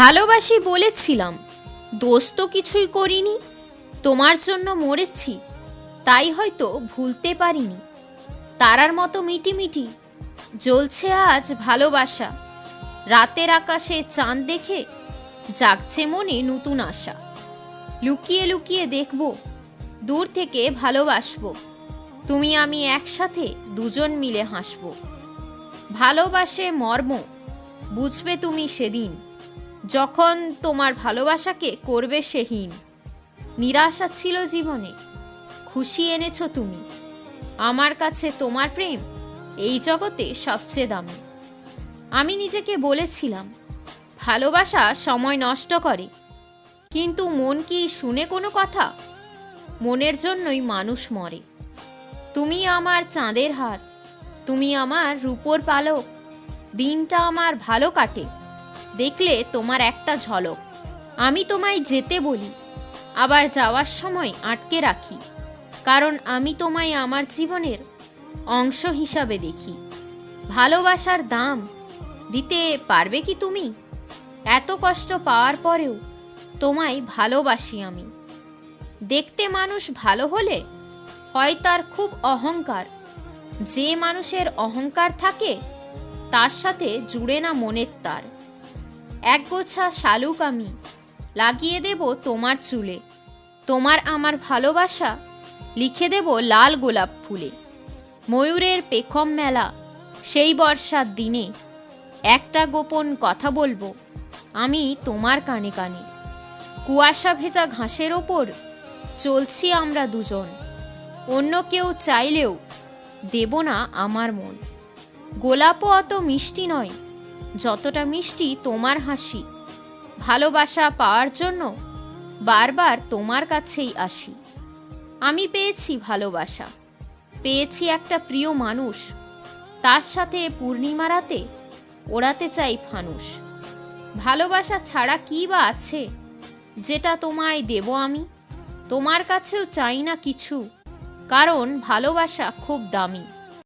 ভালোবাসি বলেছিলাম, দোষ তো কিছুই করিনি, তোমার জন্য মরেছি, তাই হয়তো ভুলতে পারিনি। তারার মতো মিটিমিটি, জ্বলছে আজ ভালোবাসা, রাতের আকাশে চাঁদ দেখে জাগছে মনে নতুন আশা। লুকিয়ে লুকিয়ে দেখব, দূর থেকে ভালোবাসবো, তুমি আমি একসাথে দুজন মিলে হাসব। ভালোবাসে মর্ম, বুঝবে তুমি সেদিন। যখন তোমার ভালোবাসাকে করবে সেহীন নিরাশা ছিল জীবনে, খুশি এনেছ তুমি। আমার কাছে তোমার প্রেম এই জগতে সবচেয়ে দামি। আমি নিজেকে বলেছিলাম, ভালোবাসা সময় নষ্ট করে, কিন্তু মন কি শুনে কোনো কথা? মনের জন্যই মানুষ মরে। তুমি আমার চাঁদের হার, তুমি আমার রূপোর পালক, দিনটা আমার ভালো কাটে। দেখলে তোমার একটা ঝলক। আমি তোমায় যেতে বলি, আবার যাওয়ার সময় আটকে রাখি, কারণ আমি তোমায় আমার জীবনের অংশ হিসাবে দেখি। ভালোবাসার দাম দিতে পারবে কি তুমি? এত কষ্ট পাওয়ার পরেও তোমায় ভালোবাসি আমি। দেখতে মানুষ ভালো হলে হয় তার খুব অহংকার। যে মানুষের অহংকার থাকে, তার সাথে জুড়ে না মনের তার। এক গোছা শালুক আমি, লাগিয়ে দেব তোমার চুলে। তোমার আমার ভালোবাসা, লিখে দেব লাল গোলাপ ফুলে। ময়ূরের পেখম মেলা, সেই বর্ষার দিনে। একটা গোপন কথা বলব, আমি তোমার কানে কানে। কুয়াশা ভেজা ঘাসের ওপর চলছি আমরা দুজন। অন্য কেউ চাইলেও দেব না আমার মন। গোলাপও অত মিষ্টি নয় যতটা মিষ্টি তোমার হাসি, ভালোবাসা পাওয়ার জন্য বারবার তোমার কাছেই আসি। আমি পেয়েছি ভালোবাসা, পেয়েছি একটা প্রিয় মানুষ, তার সাথে পূর্ণিমা রাতে ওড়াতে চাই ফানুস ভালোবাসা ছাড়া কী বা আছে, যেটা তোমায় দেব আমি? তোমার কাছেও চাই না কিছু, কারণ ভালোবাসা খুব দামি।